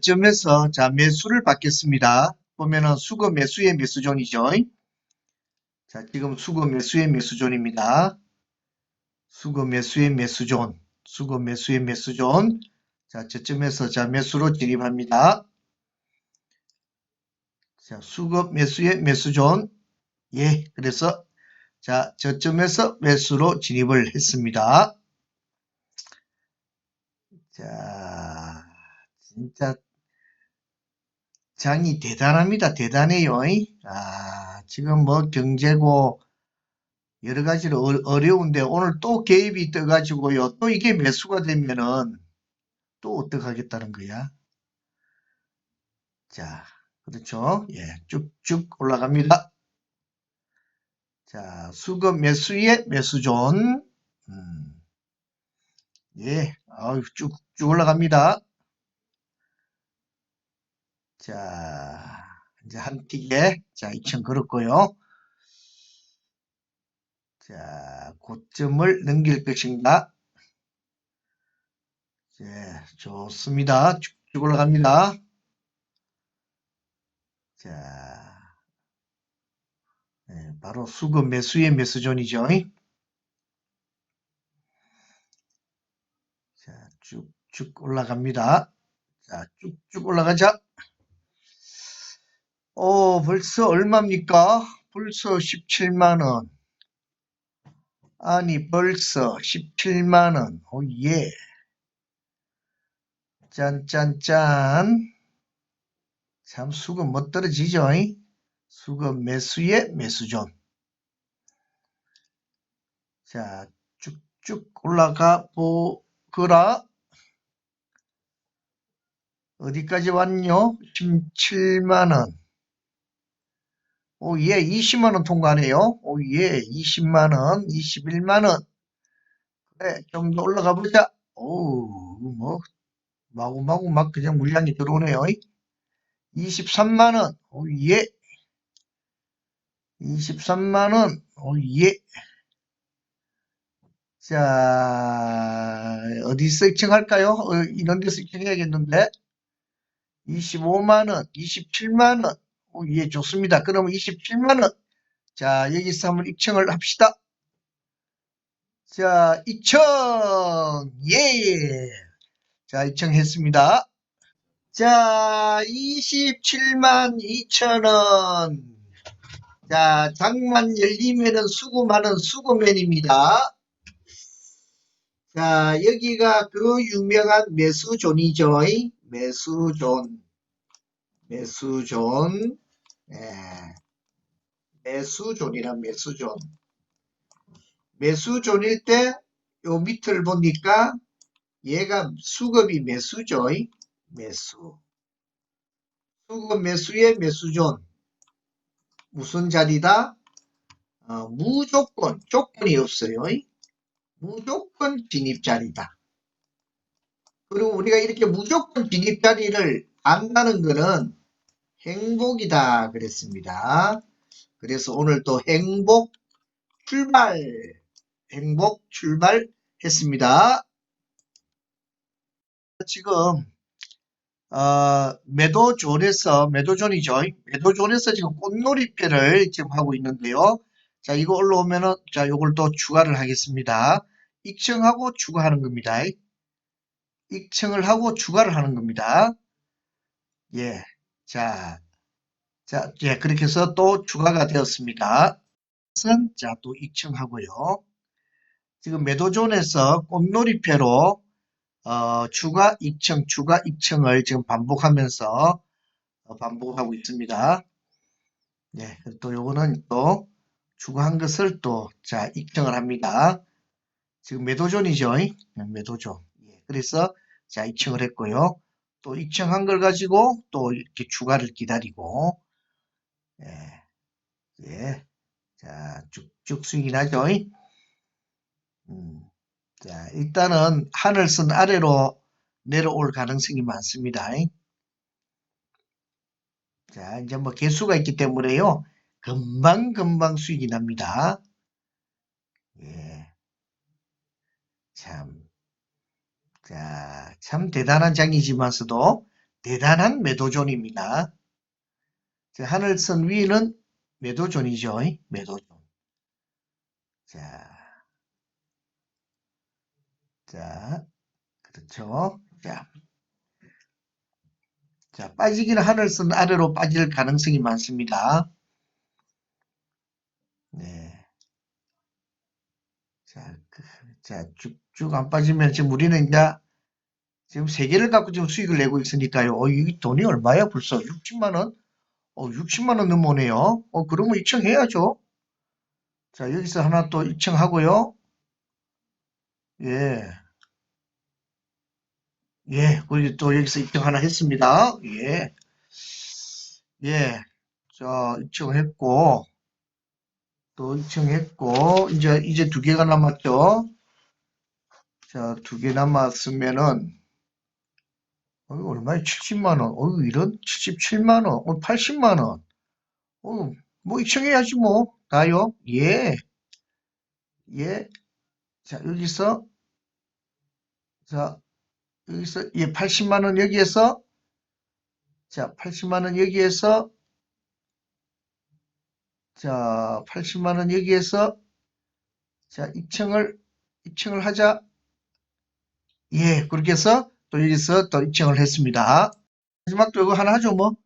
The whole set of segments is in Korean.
점에서 자 매수를 받겠습니다. 보면은 수거 매수의 매수존이죠. 자 지금 수거 매수의 매수존입니다. 수거 매수의 매수존, 수거 매수의 매수존. 자 저점에서 자 매수로 진입합니다. 자 수거 매수의 매수존. 예, 그래서 자 저점에서 매수로 진입을 했습니다. 자 진짜 장이 대단합니다. 대단해요. 아, 지금 뭐 경제고 여러 가지로 어- 어려운데 오늘 또 개입이 떠가지고요. 또 이게 매수가 되면은 또 어떡하겠다는 거야. 자, 그렇죠. 예, 쭉쭉 올라갑니다. 자, 수급 매수의 매수존. 음, 예, 아유, 쭉쭉 올라갑니다. 자, 이제 한 틱에, 자, 2천 걸었고요. 자, 고점을 넘길 것인가? 예, 좋습니다. 쭉쭉 올라갑니다. 자, 네, 바로 수급 매수의 매수존이죠. 자, 쭉쭉 올라갑니다. 자, 쭉쭉 올라가자. 오, 벌써 얼마입니까? 벌써 17만원. 아니, 벌써 17만원. 오, 예. 짠짠짠. 참, 수급 못 떨어지죠? 수급 매수의 매수존. 자, 쭉쭉 올라가 보거라. 어디까지 왔뇨? 17만원. 오, 예, 20만원 통과하네요. 오, 예, 20만원, 21만원. 그래, 좀 더 올라가 보자. 오, 뭐, 마구마구 막 그냥 물량이 들어오네요. 23만원. 오, 예. 23만원. 오, 예. 자, 어디서 입증할까요? 어, 이런 데서 입증해야겠는데. 25만원, 27만원. 오, 예, 좋습니다. 그러면 27만원. 자, 여기서 한번 입증을 합시다. 자, 입증! 예! 자, 입증했습니다. 자, 27만 2천원. 자, 장만 열리면은 수금하는 수금맨입니다. 자, 여기가 그 유명한 매수존이죠. 매수존. 매수존. 예. 매수존이란 매수존. 매수존일 때 요 밑을 보니까 얘가 수급이 매수죠. 매수. 수급 매수의 매수존. 무슨 자리다? 어, 무조건, 조건이 없어요. 무조건 진입 자리다. 그리고 우리가 이렇게 무조건 진입 자리를 안다는 것은 행복이다 그랬습니다. 그래서 오늘 또 행복 출발, 행복 출발했습니다. 지금 어, 매도존에서 매도존이죠. 매도존에서 지금 꽃놀이패를 지금 하고 있는데요. 자, 이거 올라오면은 자, 요걸 또 추가를 하겠습니다. 익청하고 추가하는 겁니다. 익청을 하고 추가를 하는 겁니다. 예. 자, 자, 예, 그렇게 해서 또 추가가 되었습니다. 자, 또 익청하고요. 지금 매도존에서 꽃놀이패로 어, 추가 익청, 추가 익청을 지금 반복하면서 어, 반복하고 있습니다. 네, 또 요거는 또 추가한 것을 또자 익청을 합니다. 지금 매도존이죠. 네, 매도존. 예, 그래서 자 익청을 했고요. 또 익청한 걸 가지고 또 이렇게 추가를 기다리고 예, 예, 자 쭉쭉 수익이 나죠. 음. 자, 일단은 하늘선 아래로 내려올 가능성이 많습니다. 자, 이제 뭐 개수가 있기 때문에요. 금방 금방 수익이 납니다. 예. 참. 자, 참 대단한 장이지만서도 대단한 매도존입니다. 자, 하늘선 위는 매도존이죠. 매도존. 자, 자, 그렇죠. 자, 자, 빠지기는 하늘선 아래로 빠질 가능성이 많습니다. 네. 자, 그, 자, 쭉 쭉 안 빠지면 지금 우리는 이제 지금 세 개를 갖고 지금 수익을 내고 있으니까요. 어, 이 돈이 얼마야 벌써? 60만 원? 어, 60만 원 넘어오네요. 어, 그러면 입청해야죠. 자, 여기서 하나 또 입청하고요. 예. 예, 그리고 또 여기서 입청 하나 했습니다. 예. 예. 자, 입청했고, 또 입청했고, 이제, 이제 두 개가 남았죠. 자, 두 개 남았으면은, 어, 얼마에 70만 원, 어, 이런 77만 원, 어, 80만 원. 어, 뭐 입청해야지 뭐. 다요. 예. 예. 자, 여기서, 자, 여기서, 예, 80만 원 여기에서, 자, 80만 원 여기에서, 자, 80만 원 여기에서, 자, 입청을, 입청을 하자. 예, 그렇게 해서 또 여기서 또 입청을 했습니다. 마지막 또 이거 하나 하죠, 뭐.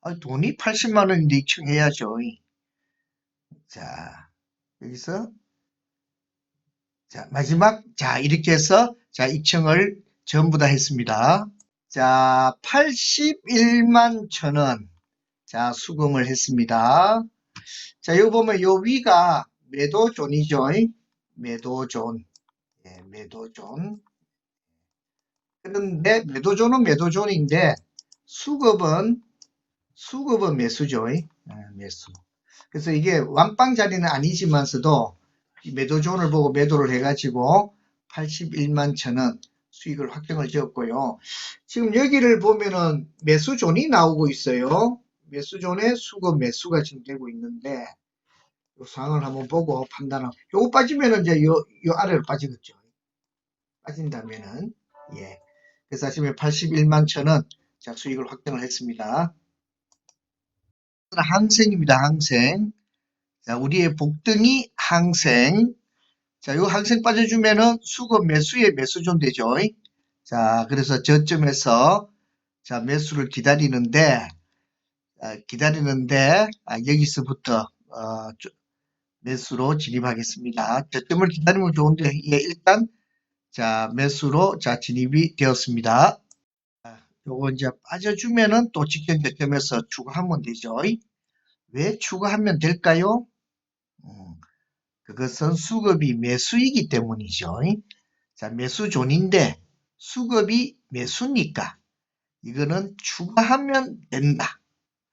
아, 돈이 80만 원인데 입청해야죠. 자, 여기서, 자, 마지막, 자, 이렇게 해서, 자, 입청을 전부 다 했습니다. 자, 81만 천 원. 자, 수금을 했습니다. 자, 여기 보면 요 위가 매도존이죠. 매도존. 예, 매도존. 그런데 매도존은 매도존인데 수급은 수급은 매수죠. 예, 매수. 그래서 이게 완빵 자리는 아니지만서도 이 매도존을 보고 매도를 해가지고 81만 천원 수익을 확정을 지었고요. 지금 여기를 보면은 매수존이 나오고 있어요. 매수존에 수급 매수가 지금 되고 있는데 요 상황을 한번 보고 판단하고 요거 빠지면은 이제 요, 요 아래로 빠지겠죠. 빠진다면은 예. 그래서 아침에 81만 천원 자 수익을 확정을 했습니다. 항생입니다. 항생. 자, 우리의 복등이 항생. 자, 요 항생 빠져주면은 수급 매수의 매수존 되죠. 자, 그래서 저점에서 자, 매수를 기다리는데, 아, 기다리는데, 아, 여기서부터, 어, 저- 매수로 진입하겠습니다. 저점을 기다리면 좋은데, 예, 일단, 자, 매수로, 자, 진입이 되었습니다. 자, 요거 이제 빠져주면은 또 직전 저점에서 추가하면 되죠. 왜 추가하면 될까요? 음, 그것은 수급이 매수이기 때문이죠. 자, 매수존인데 수급이 매수니까 이거는 추가하면 된다.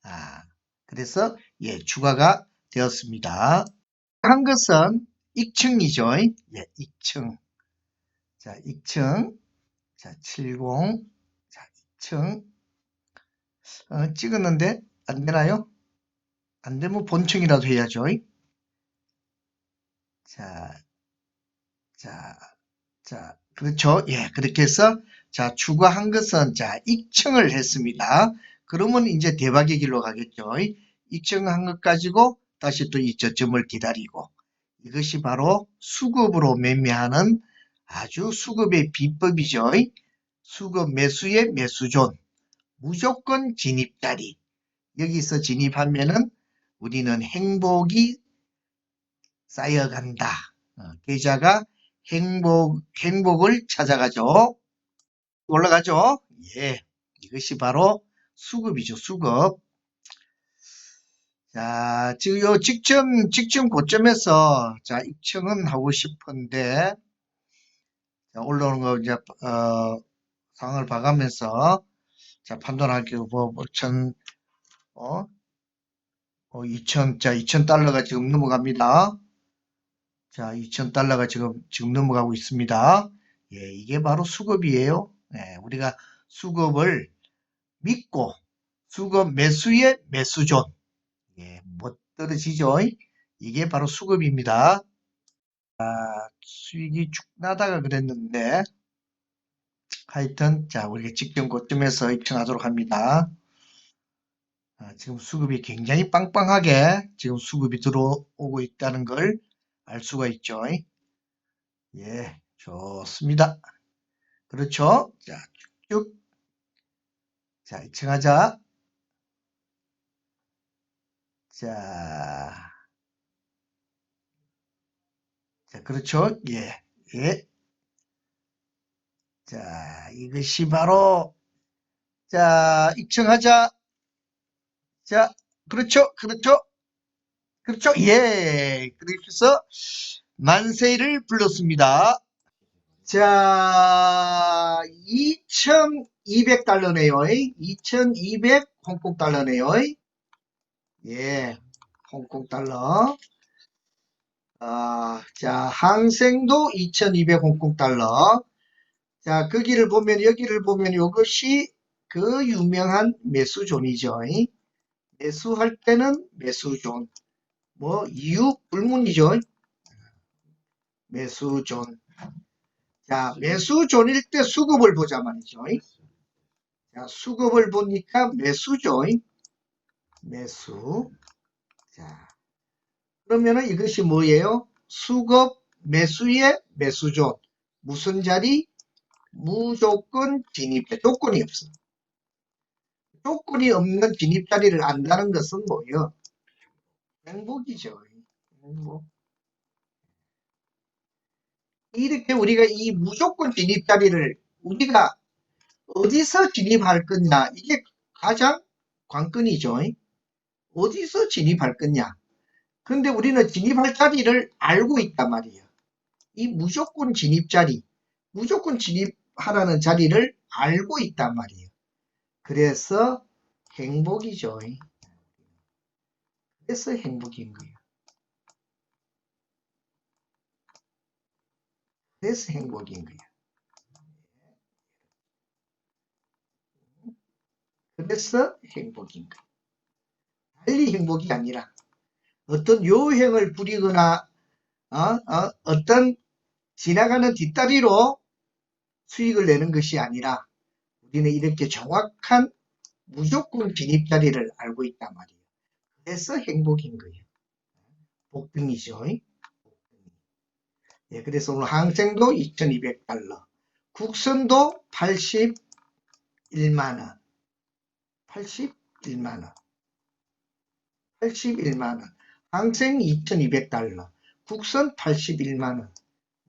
아, 그래서 예, 추가가 되었습니다. 한 것은 익층이죠. 예, 익층. 자, 익층. 자, 70. 자, 익층. 어, 찍었는데 안 되나요? 안 되면 본층이라도 해야죠. 자, 자, 자, 그렇죠. 예, 그렇게 해서, 자, 추가한 것은, 자, 익층을 했습니다. 그러면 이제 대박의 길로 가겠죠. 익층한 것 가지고 다시 또 이 저점을 기다리고, 이것이 바로 수급으로 매매하는 아주 수급의 비법이죠. 수급 매수의 매수존. 무조건 진입자리. 여기서 진입하면은 우리는 행복이 쌓여간다. 어, 계좌가 행복, 행복을 찾아가죠. 올라가죠. 예. 이것이 바로 수급이죠. 수급. 자, 지금 요 직전, 직전 고점에서, 자, 입청은 하고 싶은데, 자, 올라오는 거 이제, 어, 상황을 봐가면서, 자, 판단할게요. 뭐, 뭐, 천, 어, 어, 2천, 자, 2천 달러가 지금 넘어갑니다. 자, 2천 달러가 지금, 지금 넘어가고 있습니다. 예, 이게 바로 수급이에요. 예, 우리가 수급을 믿고, 수급 매수의 매수존. 예, 못 떨어지죠? 이게 바로 수급입니다. 아, 수익이 쭉 나다가 그랬는데, 하여튼, 자, 우리가 직전 고점에서 입증하도록 합니다. 아, 지금 수급이 굉장히 빵빵하게 지금 수급이 들어오고 있다는 걸 알 수가 있죠. 예, 좋습니다. 그렇죠? 자, 쭉쭉. 자, 입증하자. 자, 자, 그렇죠? 예, 예. 자, 이것이 바로, 자, 입증하자. 자, 그렇죠, 그렇죠, 그렇죠, 예. 그래서 만세를 불렀습니다. 자, 2200달러네요. 2200 홍콩 달러네요. 예, 홍콩 달러. 아, 자, 항생도 2200 홍콩 달러. 자, 거기를 보면, 여기를 보면 이것이 그 유명한 매수존이죠. 매수할 때는 매수존. 뭐, 이유 불문이죠. 매수존. 자, 매수존일 때 수급을 보자 말이죠. 자, 수급을 보니까 매수죠. 매수. 자, 그러면은 이것이 뭐예요? 수급 매수의 매수존. 무슨 자리? 무조건 진입. 조건이 없어. 조건이 없는 진입 자리를 안다는 것은 뭐예요? 행복이죠. 행복. 이렇게 우리가 이 무조건 진입 자리를 우리가 어디서 진입할 거냐 이게 가장 관건이죠. 어디서 진입할 거냐. 근데 우리는 진입할 자리를 알고 있단 말이에요. 이 무조건 진입 자리, 무조건 진입하라는 자리를 알고 있단 말이에요. 그래서 행복이죠. 그래서 행복인 거예요. 그래서 행복인 거예요. 그래서 행복인 거예요. 달리 행복이 아니라 어떤 요행을 부리거나 어, 어, 떤 지나가는 뒷다리로 수익을 내는 것이 아니라 우리는 이렇게 정확한 무조건 진입 자리를 알고 있단 말이에요. 그래서 행복인 거예요. 복등이죠. 예, 그래서 오늘 항생도 2200달러, 국선도 81만원, 81만원, 81만원, 항생 2200달러, 국선 81만원.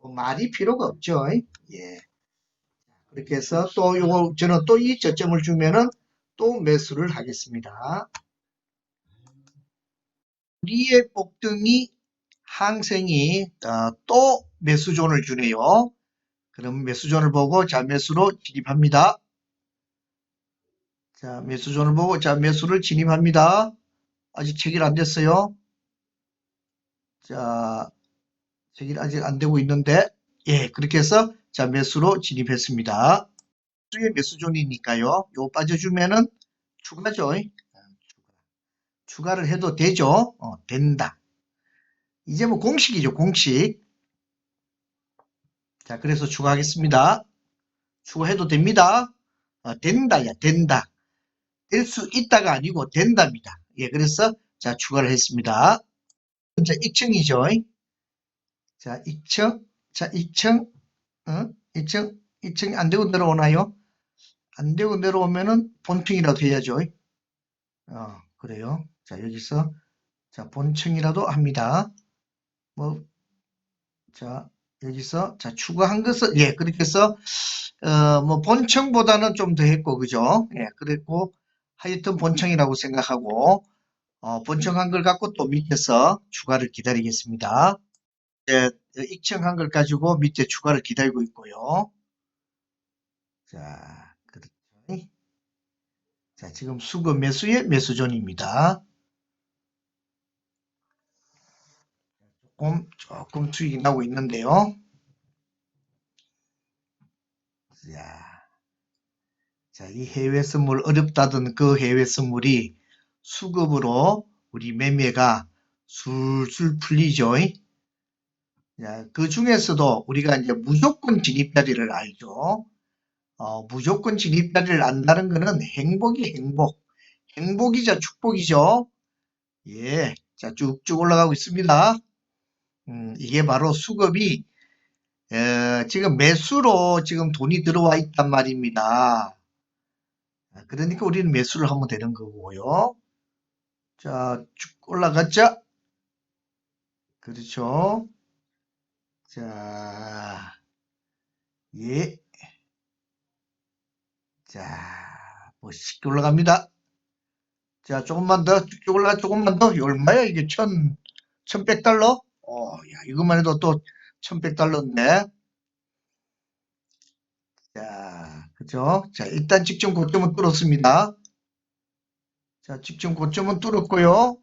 뭐 말이 필요가 없죠. 예. 그렇게 해서 또 요거, 저는 또 이 저점을 주면은 또 매수를 하겠습니다. 우리의 복등이 항생이 어, 또 매수존을 주네요. 그럼 매수존을 보고 자 매수로 진입합니다. 자 매수존을 보고 자 매수를 진입합니다. 아직 체결 안 됐어요. 자 체결 아직 안 되고 있는데 예 그렇게 해서 자 매수로 진입했습니다. 매수의 매수존이니까요. 요 빠져주면은 추가죠. 추가를 해도 되죠. 어, 된다. 이제 뭐 공식이죠. 공식. 자, 그래서 추가하겠습니다. 추가해도 됩니다. 어, 된다, 야, 된다. 될 수 있다가 아니고 된답니다. 예, 그래서 자, 추가를 했습니다. 자, 2층이죠. 자, 2층. 자, 2층. 어? 2층. 2층이 안 되고 내려오나요? 안 되고 내려오면은 본층이라도 해야죠. 어, 그래요. 자, 여기서 자, 본층이라도 합니다. 뭐, 자, 여기서, 자, 추가한 것은, 예, 그렇게 해서, 어, 뭐, 본청보다는 좀 더 했고, 그죠? 예, 그랬고, 하여튼 본청이라고 생각하고, 어, 본청한 걸 갖고 또 밑에서 추가를 기다리겠습니다. 예, 익청한 걸 가지고 밑에 추가를 기다리고 있고요. 자, 그렇죠. 자, 지금 수거 매수의 매수존입니다. 조금, 조금 수익이 나고 있는데요. 자, 자, 이 해외 선물 어렵다던 그 해외 선물이 수급으로 우리 매매가 술술 풀리죠. 자, 그 중에서도 우리가 이제 무조건 진입 자리를 알죠. 어, 무조건 진입자리를 안다는 것은 행복이 행복. 행복이자 축복이죠. 예. 자, 쭉쭉 올라가고 있습니다. 음, 이게 바로 수급이, 에, 지금 매수로 지금 돈이 들어와 있단 말입니다. 아, 그러니까 우리는 매수를 하면 되는 거고요. 자, 쭉 올라갔죠? 그렇죠. 자, 예. 자, 멋있게 올라갑니다. 자, 조금만 더, 쭉쭉 올라가, 조금만 더. 얼마야? 이게 천, 천백 달러? 어, 야, 이것만 해도 또 천백 달러인데. 자, 그죠? 자, 일단 직전 고점은 뚫었습니다. 자, 직전 고점은 뚫었고요.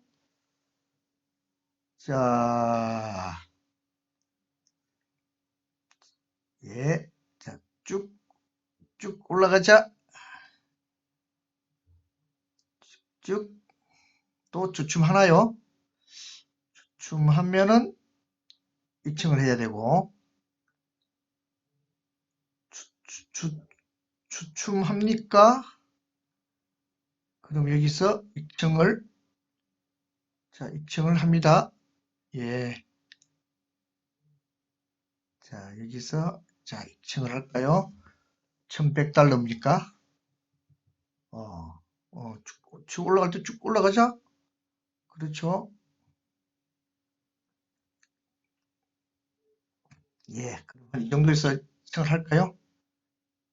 자, 예. 자, 쭉, 쭉 올라가자. 쭉, 또 주춤하나요? 주춤하면은 2층을 해야 되고, 주, 주, 주, 주춤합니까? 그럼 여기서 2층을, 자, 2층을 합니다. 예. 자, 여기서, 자, 2층을 할까요? 1100달러입니까? 어, 어, 쭉, 쭉 올라갈 때 쭉 올라가자. 그렇죠. 예, 그럼 이 정도에서 시작을 할까요?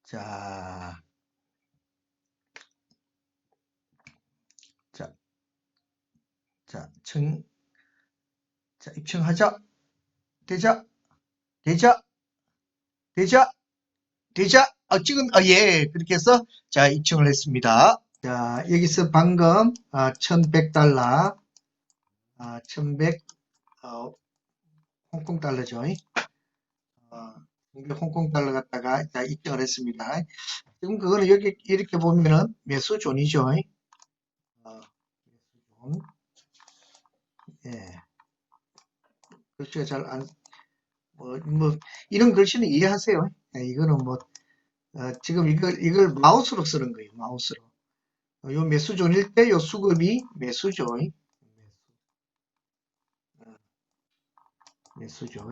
자, 자, 자, 층, 자, 입층하자. 되자, 되자, 되자, 되자. 아, 지금, 아, 예, 그렇게 해서, 자, 입층을 했습니다. 자, 여기서 방금, 아, 1100달러, 아, 1100, 어, 홍콩 달러죠. 어, 홍콩 달러 갖다가 자, 입장을 했습니다. 지금 그거는 여기 이렇게 보면은 매수존이죠. 어, 매수존. 예. 글씨가 잘 안, 뭐, 뭐, 이런 글씨는 이해하세요. 예, 이거는 뭐, 어, 지금 이걸, 이걸 마우스로 쓰는 거예요. 마우스로. 어, 요 매수존일 때 요 수급이 매수죠. 어, 매수죠.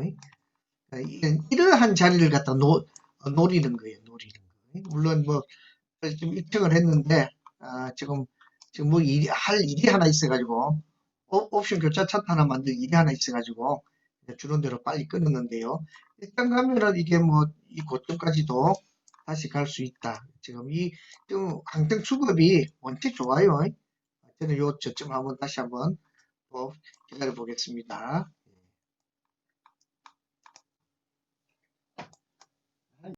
아, 이런- 이러한 자리를 갖다 노, 어, 노리는 거예요. 노리는 거예요. 물론 뭐 지금 입증을 했는데 아, 지금 지금 뭐 일이, 할 일이 하나 있어가지고 옵- 옵션 교차 차트 하나 만들 일이 하나 있어가지고 주는 대로 빨리 끊었는데요. 일단 가면은 이게 뭐 이 고점까지도 다시 갈 수 있다. 지금 이 지금 강등 수급이 원체 좋아요. 저는 요 저점 한번 다시 한번 또 기다려 보겠습니다.